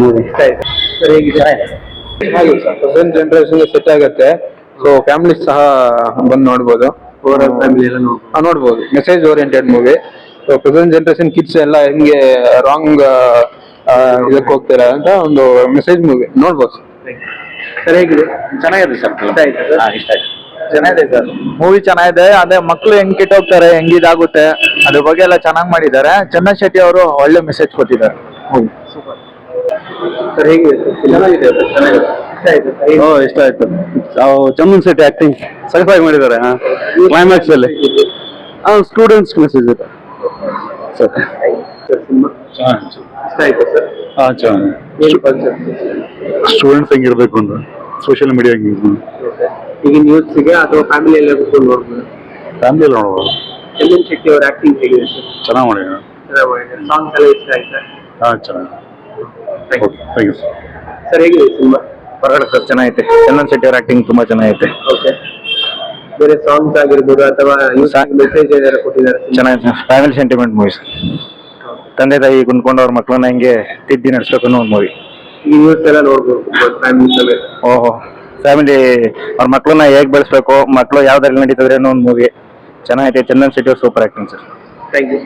Movie ಇಷ್ಟ ಆಯ್ತು sir ಹೇಗಿದೆ? ಪ್ರೆಸೆಂಟ್ ಜನರೇಷನ್ಗೆ ಸೆಟ್ ಆಗುತ್ತೆ. ಸೊ ಫ್ಯಾಮಿಲಿ ಸಹ ಬಂದು ನೋಡ್ಬೋದು. ಓವರ್ ಫ್ಯಾಮಿಲಿ ಎಲ್ಲ ನೋಡ್ಬೋದು. ನೋಡ್ಬೋದು. Message oriented movie so present generation kids ಎಲ್ಲ ಹೆಂಗೆ ರಾಂಗ್ ಇದಕ್ಕೆ ಹೋಗ್ತಾರೆ ಅಂತ ಒಂದು ಮೆಸೇಜ್ ಮೂವಿ ನೋಡ್ಬೋದು ಸರ್. ಹೇಗಿದೆ? ಚೆನ್ನಾಗಿದೆ ಸರ್ ಇಷ್ಟ ಆಯ್ತಾ ಸರ್? ಇಷ್ಟ ಆಯ್ತು. ಚೆನ್ನಾಗಿದೆ ಸರ್. ಮೂವಿ ಚೆನ್ನಾಗಿದೆ. ಅದೇ ಮಕ್ಕಳು ಹೆಂಗ್ ಕೆಟ್ಟೋಗ್ತಾರೆ ಹೆಂಗ್ ಇದಾಗುತ್ತೆ ಅದ್ರ ಬಗ್ಗೆ ಎಲ್ಲ ಚೆನ್ನಾಗಿ ಮಾಡಿದ್ದಾರೆ. ಚಂದನ್ ಶೆಟ್ಟಿ ಅವರು ಒಳ್ಳೆ ಮೆಸೇಜ್ ಕೊಟ್ಟಿದ್ದಾರೆ. ಸರ್ ಹೇಗೆ ಚೆನ್ನಾಗಿದೆ ಚೆನ್ನಾಗಿದೆ. ಇಷ್ಟ ಆಯ್ತು ಓ ಇಷ್ಟ ಆಯ್ತು. ಚಂದನ್ ಶೆಟ್ಟಿ ಆಕ್ಟಿಂಗ್ ಸರಿಫೈ ಮಾಡಿದ್ದಾರೆ ಕ್ಲೈಮ್ಯಾಕ್ಸ್ ಅಲ್ಲಿ. ಸ್ಟೂಡೆಂಟ್ಸ್ ಮೆಸೇಜ್ ಇದೆ. ಸರ್. ಸರ್ ಸಿನಿಮಾ ಇಷ್ಟ ಆಯ್ತು ಸರ್? ಹಾಂ ಸ್ಟೂಡೆಂಟ್ಸ್ ಹೆಂಗಿರ್ಬೇಕು ಅಂದ್ರೆ ಸೋಷಿಯಲ್ ಮೀಡಿಯಾ ಹೆಂಗಿರ್ಬೇಕು ಈಗ ನ್ಯೂಸ್ಗೆ ಅಥವಾ ಫ್ಯಾಮಿಲಿ ಎಲ್ಲ ಕೂತ್ಕೊಂಡು ನೋಡ್ಬೋದು? ಫ್ಯಾಮಿಲಿ ನೋಡ್ಬೋದು. ಚಂದನ್ ಶೆಟ್ಟಿ ಅವ್ರ ಆಕ್ಟಿಂಗ್ ಹೇಗಿದೆ ಸರ್? ಚೆನ್ನಾಗಿ ಮಾಡಿದ್ರು ಚೆನ್ನಾಗಿ ಮಾಡಿದ್ದಾರೆ. ಸಾಂಗ್ಸ್ ಎಲ್ಲ ಇಷ್ಟ ಆಯ್ತಾ? ಹಾಂ ಚೆನ್ನಾಗಿ. ಥ್ಯಾಂಕ್ ಯು ಸರ್ ಸರ್ ಹೇಗಿದೆ ಸಿನಿಮಾ? ಪರವಾಗಿಲ್ಲ ಸರ್ ಚೆನ್ನಾಗೈತೆ. ಚಂದನ್ ಶೆಟ್ಟಿ ಅವ್ರ ಆಕ್ಟಿಂಗ್ ತುಂಬಾ ಚೆನ್ನಾಗೈತೆ. ಓಕೆ. ಬೇರೆ ಸಾಂಗ್ಸ್ ಆಗಿರ್ಬೋದು ಅಥವಾ ಮೆಸೇಜ್ ಏನಾದ್ರು ಕೊಟ್ಟಿದ್ದಾರೆ ಚೆನ್ನಾಗಿದೆ ಫ್ಯಾಮಿಲಿ ಸೆಂಟಿಮೆಂಟ್ ಮೂವೀಸ್ ತಂದೆ ತಾಯಿ ಕುಂದ್ಕೊಂಡು ಅವ್ರ ಮಕ್ಕಳನ್ನ ಹೆಂಗೆ ತಿದ್ದಿ ನಡೆಸ್ಬೇಕು ಅನ್ನೋ ಒಂದು ಮೂವಿ ಈ ನ್ಯೂಸ್ ಎಲ್ಲ ನೋಡ್ಬೋದು ಫ್ಯಾಮಿಲಿ ಸಮೇತ. ಓಹೋ. ಫ್ಯಾಮಿಲಿ ಅವ್ರ ಮಕ್ಕಳನ್ನ ಹೇಗ್ ಬೆಳೆಸ್ಬೇಕು ಮಕ್ಕಳು ಯಾವ್ದ್ರಲ್ಲಿ ನಡೀತದ್ರೆ ಅನ್ನೋ ಒಂದು ಮೂವಿ ಚೆನ್ನಾಗೈತೆ. ಚಂದನ್ ಶೆಟ್ಟಿ ಅವ್ರ super acting sir thank you